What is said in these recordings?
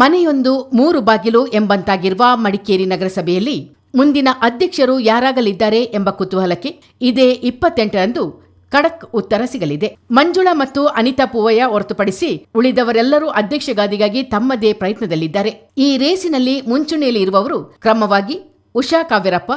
ಮನೆಯೊಂದು ಮೂರು ಬಾಗಿಲು ಎಂಬಂತಾಗಿರುವ ಮಡಿಕೇರಿ ನಗರಸಭೆಯಲ್ಲಿ ಮುಂದಿನ ಅಧ್ಯಕ್ಷರು ಯಾರಾಗಲಿದ್ದಾರೆ ಎಂಬ ಕುತೂಹಲಕ್ಕೆ ಇದೇ ಇಪ್ಪತ್ತೆಂಟರಂದು ಖಡಕ್ ಉತ್ತರ ಸಿಗಲಿದೆ. ಮಂಜುಳಾ ಮತ್ತು ಅನಿತಾ ಪೂವಯ್ಯ ಹೊರತುಪಡಿಸಿ ಉಳಿದವರೆಲ್ಲರೂ ಅಧ್ಯಕ್ಷ ಗಾದಿಗಾಗಿ ತಮ್ಮದೇ ಪ್ರಯತ್ನದಲ್ಲಿದ್ದಾರೆ. ಈ ರೇಸಿನಲ್ಲಿ ಮುಂಚೂಣಿಯಲ್ಲಿ ಇರುವವರು ಕ್ರಮವಾಗಿ ಉಷಾ ಕಾವ್ಯರಪ್ಪ,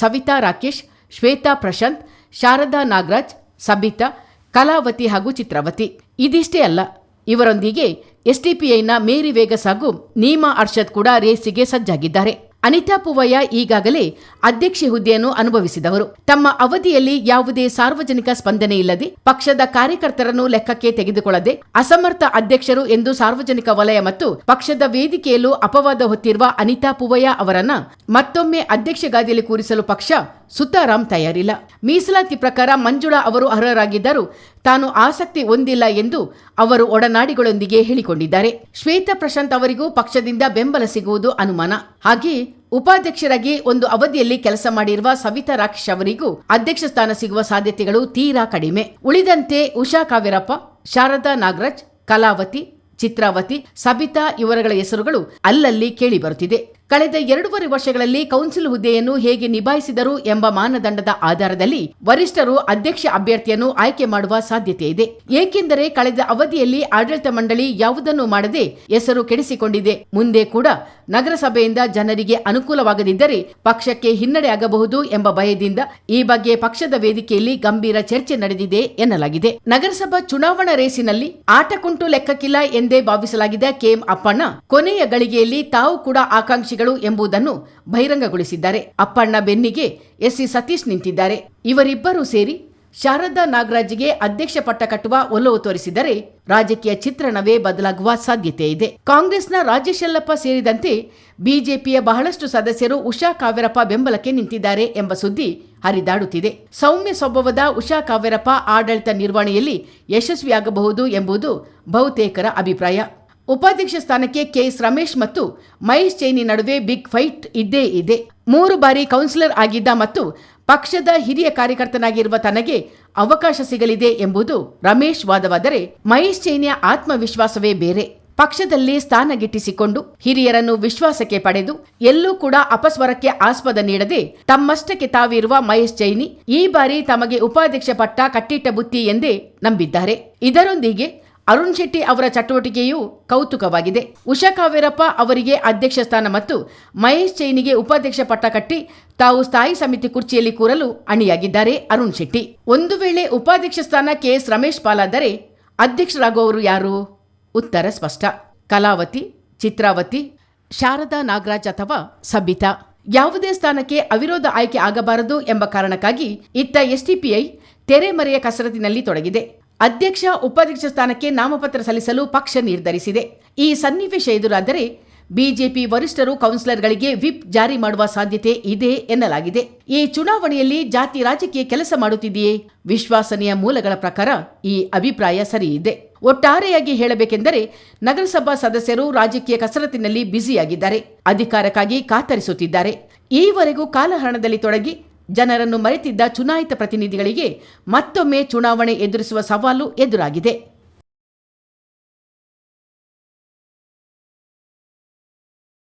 ಸವಿತಾ ರಾಕೇಶ್, ಶ್ವೇತಾ ಪ್ರಶಾಂತ್, ಶಾರದಾ ನಾಗರಾಜ್, ಸಬಿತಾ, ಕಲಾವತಿ ಹಾಗೂ ಚಿತ್ರಾವತಿ. ಇದಿಷ್ಟೇ ಅಲ್ಲ ಇವರೊಂದಿಗೆ ಎಸ್ಡಿಪಿಐನ ಮೇರಿ ವೇಗಸ್ ಹಾಗೂ ನೀಮಾ ಅರ್ಷದ್ ಕೂಡ ರೇಸಿಗೆ ಸಜ್ಜಾಗಿದ್ದಾರೆ. ಅನಿತಾ ಪುವಯ್ಯ ಈಗಾಗಲೇ ಅಧ್ಯಕ್ಷೆ ಹುದ್ದೆಯನ್ನು ಅನುಭವಿಸಿದವರು. ತಮ್ಮ ಅವಧಿಯಲ್ಲಿ ಯಾವುದೇ ಸಾರ್ವಜನಿಕ ಸ್ಪಂದನೆ ಇಲ್ಲದೆ ಪಕ್ಷದ ಕಾರ್ಯಕರ್ತರನ್ನು ಲೆಕ್ಕಕ್ಕೆ ತೆಗೆದುಕೊಳ್ಳದೆ ಅಸಮರ್ಥ ಅಧ್ಯಕ್ಷರು ಎಂದು ಸಾರ್ವಜನಿಕ ವಲಯ ಮತ್ತು ಪಕ್ಷದ ವೇದಿಕೆಯಲ್ಲೂ ಅಪವಾದ ಹೊತ್ತಿರುವ ಅನಿತಾ ಪುವಯ್ಯ ಅವರನ್ನ ಮತ್ತೊಮ್ಮೆ ಅಧ್ಯಕ್ಷ ಗಾದಿಯಲ್ಲಿ ಕೂರಿಸಲು ಪಕ್ಷ ಸುತಾರಾಮ್ ತಯಾರಿಲ್ಲ. ಮೀಸಲಾತಿ ಪ್ರಕಾರ ಮಂಜುಳಾ ಅವರು ಅರ್ಹರಾಗಿದ್ದರೂ ತಾನು ಆಸಕ್ತಿ ಹೊಂದಿಲ್ಲ ಎಂದು ಅವರು ಒಡನಾಡಿಗಳೊಂದಿಗೆ ಹೇಳಿಕೊಂಡಿದ್ದಾರೆ. ಶ್ವೇತಾ ಪ್ರಶಾಂತ್ ಅವರಿಗೂ ಪಕ್ಷದಿಂದ ಬೆಂಬಲ ಸಿಗುವುದು ಅನುಮಾನ. ಹಾಗೆಯೇ ಉಪಾಧ್ಯಕ್ಷರಾಗಿ ಒಂದು ಅವಧಿಯಲ್ಲಿ ಕೆಲಸ ಮಾಡಿರುವ ಸವಿತಾ ರಾಕೇಶ್ ಅವರಿಗೂ ಅಧ್ಯಕ್ಷ ಸ್ಥಾನ ಸಿಗುವ ಸಾಧ್ಯತೆಗಳು ತೀರಾ ಕಡಿಮೆ. ಉಳಿದಂತೆ ಉಷಾ ಕಾವೇರಪ್ಪ ಶಾರದಾ ನಾಗರಾಜ್, ಕಲಾವತಿ, ಚಿತ್ರಾವತಿ, ಸಬಿತಾ ಇವರಗಳ ಹೆಸರುಗಳು ಅಲ್ಲಲ್ಲಿ ಕೇಳಿಬರುತ್ತಿದೆ ಕಳೆದ ಎರಡೂವರೆ ವರ್ಷಗಳಲ್ಲಿ ಕೌನ್ಸಿಲ್ ಹುದ್ದೆಯನ್ನು ಹೇಗೆ ನಿಭಾಯಿಸಿದರು ಎಂಬ ಮಾನದಂಡದ ಆಧಾರದಲ್ಲಿ ವರಿಷ್ಠರು ಅಧ್ಯಕ್ಷ ಅಭ್ಯರ್ಥಿಯನ್ನು ಆಯ್ಕೆ ಮಾಡುವ ಸಾಧ್ಯತೆ ಇದೆ. ಏಕೆಂದರೆ ಕಳೆದ ಅವಧಿಯಲ್ಲಿ ಆಡಳಿತ ಮಂಡಳಿ ಯಾವುದನ್ನು ಮಾಡದೆ ಹೆಸರು ಕೆಡಿಸಿಕೊಂಡಿದೆ. ಮುಂದೆ ಕೂಡ ನಗರಸಭೆಯಿಂದ ಜನರಿಗೆ ಅನುಕೂಲವಾಗದಿದ್ದರೆ ಪಕ್ಷಕ್ಕೆ ಹಿನ್ನಡೆ ಆಗಬಹುದು ಎಂಬ ಭಯದಿಂದ ಈ ಬಗ್ಗೆ ಪಕ್ಷದ ವೇದಿಕೆಯಲ್ಲಿ ಗಂಭೀರ ಚರ್ಚೆ ನಡೆದಿದೆ ಎನ್ನಲಾಗಿದೆ. ನಗರಸಭಾ ಚುನಾವಣಾ ರೇಸಿನಲ್ಲಿ ಆಟಕುಂಟು ಲೆಕ್ಕಕ್ಕಿಲ್ಲ ಎಂದೇ ಭಾವಿಸಲಾಗಿದ್ದ ಕೆಎಂ ಅಪ್ಪಣ್ಣ ಕೊನೆಯ ಗಳಿಗೆಯಲ್ಲಿ ತಾವು ಕೂಡ ಆಕಾಂಕ್ಷಿಗಳು ಎಂಬುದನ್ನು ಬಹಿರಂಗಗೊಳಿಸಿದ್ದಾರೆ. ಅಪ್ಪಣ್ಣ ಬೆನ್ನಿಗೆ ಎಸ್ಸಿ ಸತೀಶ್ ನಿಂತಿದ್ದಾರೆ. ಇವರಿಬ್ಬರೂ ಸೇರಿ ಶಾರದಾ ನಾಗರಾಜ್ಗೆ ಅಧ್ಯಕ್ಷ ಪಟ್ಟ ಕಟ್ಟುವ ಒಲವು ತೋರಿಸಿದರೆ ರಾಜಕೀಯ ಚಿತ್ರಣವೇ ಬದಲಾಗುವ ಸಾಧ್ಯತೆ ಇದೆ. ಕಾಂಗ್ರೆಸ್ನ ರಾಜಶಲ್ಲಪ್ಪ ಸೇರಿದಂತೆ ಬಿಜೆಪಿಯ ಬಹಳಷ್ಟು ಸದಸ್ಯರು ಉಷಾ ಕಾವ್ಯರಪ್ಪ ಬೆಂಬಲಕ್ಕೆ ನಿಂತಿದ್ದಾರೆ ಎಂಬ ಸುದ್ದಿ ಹರಿದಾಡುತ್ತಿದೆ. ಸೌಮ್ಯ ಸ್ವಭಾವದ ಉಷಾ ಕಾವ್ಯರಪ್ಪ ಆಡಳಿತ ನಿರ್ವಹಣೆಯಲ್ಲಿ ಯಶಸ್ವಿಯಾಗಬಹುದು ಎಂಬುದು ಬಹುತೇಕರ ಅಭಿಪ್ರಾಯ. ಉಪಾಧ್ಯಕ್ಷ ಸ್ಥಾನಕ್ಕೆ ಕೆಎಸ್ ರಮೇಶ್ ಮತ್ತು ಮಹೇಶ್ ಚೈನಿ ನಡುವೆ ಬಿಗ್ ಫೈಟ್ ಇದ್ದೇ ಇದೆ. ಮೂರು ಬಾರಿ ಕೌನ್ಸಿಲರ್ ಆಗಿದ್ದ ಮತ್ತು ಪಕ್ಷದ ಹಿರಿಯ ಕಾರ್ಯಕರ್ತನಾಗಿರುವ ತನಗೆ ಅವಕಾಶ ಸಿಗಲಿದೆ ಎಂಬುದು ರಮೇಶ್ ವಾದವಾದರೆ ಮಹೇಶ್ ಚೈನಿಯ ಆತ್ಮವಿಶ್ವಾಸವೇ ಬೇರೆ. ಪಕ್ಷದಲ್ಲಿ ಸ್ಥಾನ ಗಿಟ್ಟಿಸಿಕೊಂಡು ಹಿರಿಯರನ್ನು ವಿಶ್ವಾಸಕ್ಕೆ ಪಡೆದು ಎಲ್ಲೂ ಕೂಡ ಅಪಸ್ವರಕ್ಕೆ ಆಸ್ಪದ ನೀಡದೆ ತಮ್ಮಷ್ಟಕ್ಕೆ ತಾವಿರುವ ಮಹೇಶ್ ಚೈನಿ ಈ ಬಾರಿ ತಮಗೆ ಉಪಾಧ್ಯಕ್ಷ ಪಟ್ಟ ಕಟ್ಟಿಟ್ಟ ಬುತ್ತಿ ಎಂದೇ ನಂಬಿದ್ದಾರೆ. ಇದರೊಂದಿಗೆ ಅರುಣ್ ಶೆಟ್ಟಿ ಅವರ ಚಟುವಟಿಕೆಯು ಕೌತುಕವಾಗಿದೆ. ಉಷಾ ಕಾವೇರಪ್ಪ ಅವರಿಗೆ ಅಧ್ಯಕ್ಷ ಸ್ಥಾನ ಮತ್ತು ಮಹೇಶ್ ಚೈನಿಗೆ ಉಪಾಧ್ಯಕ್ಷ ಪಟ್ಟ ಕಟ್ಟಿ ತಾವು ಸ್ಥಾಯಿ ಸಮಿತಿ ಕುರ್ಚಿಯಲ್ಲಿ ಕೂರಲು ಅಣಿಯಾಗಿದ್ದಾರೆ ಅರುಣ್ ಶೆಟ್ಟಿ. ಒಂದು ವೇಳೆ ಉಪಾಧ್ಯಕ್ಷ ಸ್ಥಾನ ಕೆಎಸ್ ರಮೇಶ್ ಪಾಲಾದರೆ ಅಧ್ಯಕ್ಷರಾಗುವವರು ಯಾರು? ಉತ್ತರ ಸ್ಪಷ್ಟ. ಕಲಾವತಿ, ಚಿತ್ರಾವತಿ, ಶಾರದಾ ನಾಗರಾಜ್ ಅಥವಾ ಸಬಿತಾ. ಯಾವುದೇ ಸ್ಥಾನಕ್ಕೆ ಅವಿರೋಧ ಆಯ್ಕೆ ಆಗಬಾರದು ಎಂಬ ಕಾರಣಕ್ಕಾಗಿ ಇತ್ತ ಎಸ್ಟಿಪಿಐ ತೆರೆಮರೆಯ ಕಸರತ್ತಿನಲ್ಲಿ ತೊಡಗಿದೆ. ಅಧ್ಯಕ್ಷ, ಉಪಾಧ್ಯಕ್ಷ ಸ್ಥಾನಕ್ಕೆ ನಾಮಪತ್ರ ಸಲ್ಲಿಸಲು ಪಕ್ಷ ನಿರ್ಧರಿಸಿದೆ. ಈ ಸನ್ನಿವೇಶ ಎದುರಾದರೆ ಬಿಜೆಪಿ ವರಿಷ್ಠರು, ಕೌನ್ಸಿಲರ್ಗಳಿಗೆ ವಿಪ್ ಜಾರಿ ಮಾಡುವ ಸಾಧ್ಯತೆ ಇದೆ ಎನ್ನಲಾಗಿದೆ. ಈ ಚುನಾವಣೆಯಲ್ಲಿ ಜಾತಿ ರಾಜಕೀಯ ಕೆಲಸ ಮಾಡುತ್ತಿದೆಯೇ? ವಿಶ್ವಾಸನೀಯ ಮೂಲಗಳ ಪ್ರಕಾರ ಈ ಅಭಿಪ್ರಾಯ ಸರಿಯಿದೆ. ಒಟ್ಟಾರೆಯಾಗಿ ಹೇಳಬೇಕೆಂದರೆ ನಗರಸಭಾ ಸದಸ್ಯರು ರಾಜಕೀಯ ಕಸರತ್ತಿನಲ್ಲಿ ಬ್ಯುಸಿಯಾಗಿದ್ದಾರೆ. ಅಧಿಕಾರಕ್ಕಾಗಿ ಕಾತರಿಸುತ್ತಿದ್ದಾರೆ. ಈವರೆಗೂ ಕಾಲಹರಣದಲ್ಲಿ ತೊಡಗಿ ಜನರನ್ನು ಮರೆತಿದ್ದ ಚುನಾಯಿತ ಪ್ರತಿನಿಧಿಗಳಿಗೆ ಮತ್ತೊಮ್ಮೆ ಚುನಾವಣೆ ಎದುರಿಸುವ ಸವಾಲು ಎದುರಾಗಿದೆ.